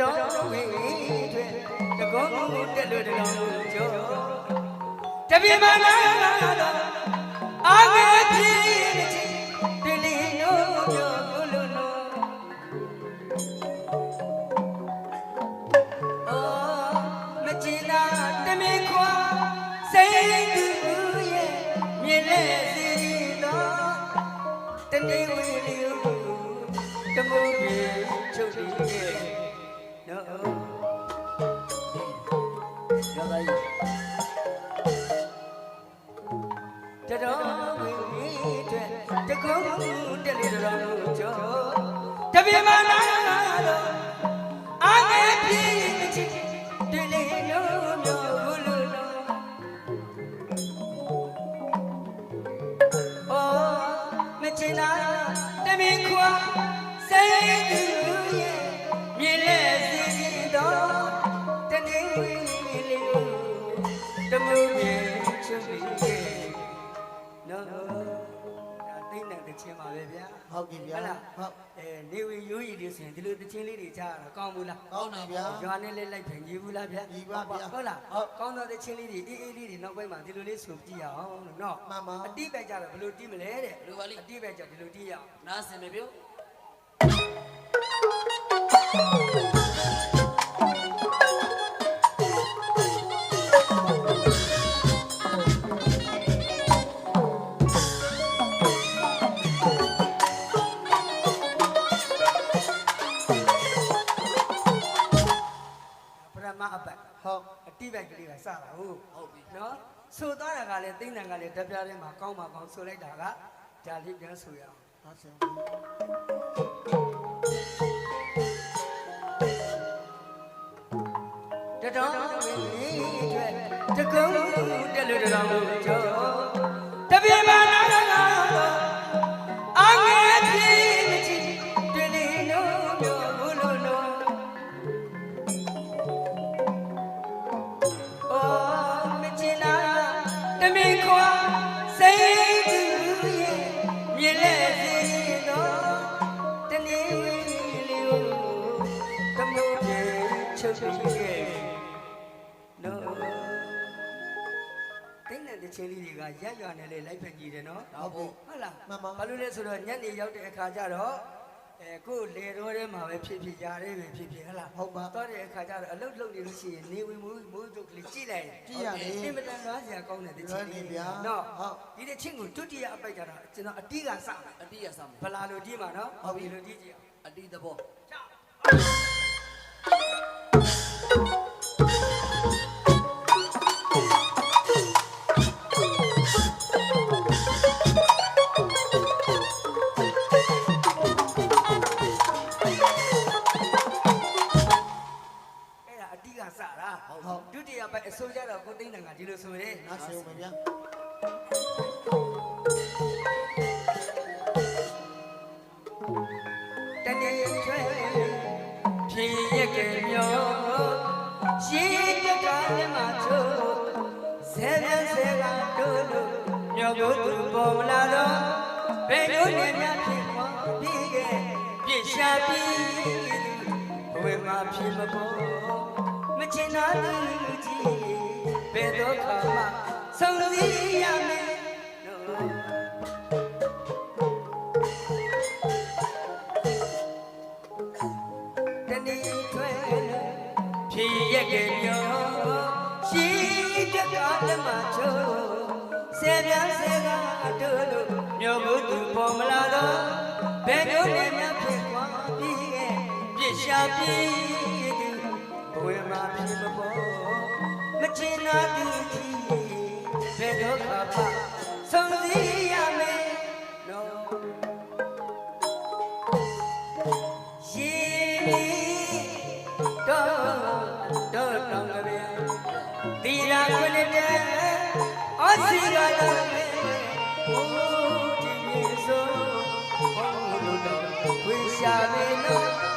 တော်ဝင်းတွေတကုန်းကုန်းတက်လို့တကောင်လို့ကြောတပြင်းမနာတော့အာငယ်ပြင်းချီဒီလီနိုးပြောလို့နိုးအော်မချင်တာတမင်ခွာစိတ်သူရဲ့မြင်လဲစီတော့တနေ့ဝေးလျူတမိုးပြေချုပ်ပြီး ရဲ့နော်ပြောသားကြီးတတော်ဝင်းအတွက်တကုန်းတက်လေတော်လို့ကြောတပြင်းမနာတော့အာငယ်ပြ ဒါသိမ့်တဲ့တခြင်းပါပဲဗျာဟုတ်ပြီဗျာဟုတ်လားဟုတ်အဲနေဝင်ရိုးရီလေးဆိုရင်ဒီလိုတခြင်းလေးတွေကြားရတာကောင်းဘူးလားကောင်းတယ်ဗျာရွာနဲ့လေးလိုက်ဖင်ကြီးဘူးလားဗျာကြီးပါဗျာဟုတ်လားဟုတ်ကောင်းသောတခြင်းလေးတွေအေးအေးလေးတွေနောက်ပိုင်းမှာဒီလိုလေးဆိုကြည့်ရအောင်လို့နော်မှန်ပါအတိပဲကြတော့ဘယ်လိုတီးမလဲတဲ့ဘယ်လိုပါလိအတိပဲကြဒီလိုတီးရအောင်နားစင်မပြောပ တိပဲကလေးကစတာဟုတ်ဟုတ်ပြီနော်ဆိုသွားတာကလည်းသိမ့်တယ်ကလည်းတပြားထဲမှာကောင်းပါကောင်းဆိုလိုက်တာကဒါလေးပြန်ဆိုရအောင်ဟုတ်ဆင်တတော်ဝင်းအတွက်တကုန်းတက်လို့တတော်လို့ကြောတပြင်းမနာ တင်းတဲ့ချင်းလေးတွေကရက်ရွာနဲ့လေလိုက်ဖက်ကြည့်တယ်နော်ဟုတ်ပြီဟုတ်လားမှန်ပါဘာလို့လဲဆိုတော့ညနေရောက်တဲ့အခါကျတော့အဲကိုယ်လေတော်ထဲမှာပဲဖြစ်ဖြစ်ຢာရဲပဲဖြစ်ဖြစ်ဟုတ်လားဟုတ်ပါတော့တဲ့အခါကျတော့အလုတ်လုတ်နေလို့ရှိရင်နေဝင်မိုးမိုးတို့ကလေးကြည့်လိုက်ကြည့်ရလေအင်မတန်လားစရာကောင်းတဲ့တချင်းလေးလွယ်နေဗျာနော်ဟုတ်ဒီတချင်းကိုဒုတိယအပိုက်ကတော့ကျွန်တော်အတိကစမှာအတိရစမယ်ဗလာလိုကြည့်မှာနော်ဟုတ်ပြီဒီလိုကြည့်ကြည့်အောင်အတိသဘောအဲ့ ဟုတ်ဟုတ်ဒုတိယပိုက်အစိုးကြတော့ကိုသိန်းတန်ကဒီလိုဆိုရင်နားဆင်ဦးမယ်ဗျာတနေ့ကျွဲဖြည့်ရကမျောရှိတကလည်းမချို့ဆဲရဆဲကတို့လို့မျောကိုသူပေါ်မလာတော့ဘယ်လိုနဲ့များဖြစ်သွားပြီးခဲ့ပြစ်ရှာပြီးဘဝမှာဖြစ်မပေါ် မချင်တာသူကြီးဘယ်တော့ခါမှဆုံးစည်းရမယ်နော်တနေ့ထွဲဖြည့်ရက်ကညောရှိတကလည်းမချိုးဆယ်ပြားဆယ်ကားတို့လို့မျိုးဘူးသူပေါ်မလာတော့ဘယ်လိုနဲ့များဖြစ်သွားပြီးရဲ့ပြစ်ရှာပြီးသူဘ ဝမှာဖြစ်မပေါ်မချင်တာသူကြီးဘယ်တော့ခါမှဆုံးစည်းရမယ်နော်ရေတော့တော့တော့ကဗျာတီရာခွနဲ့တဲ့ဩစီကလာမေဘုဒီမြေဆိုဘုံလို့တော့ဝေရှာမေနော်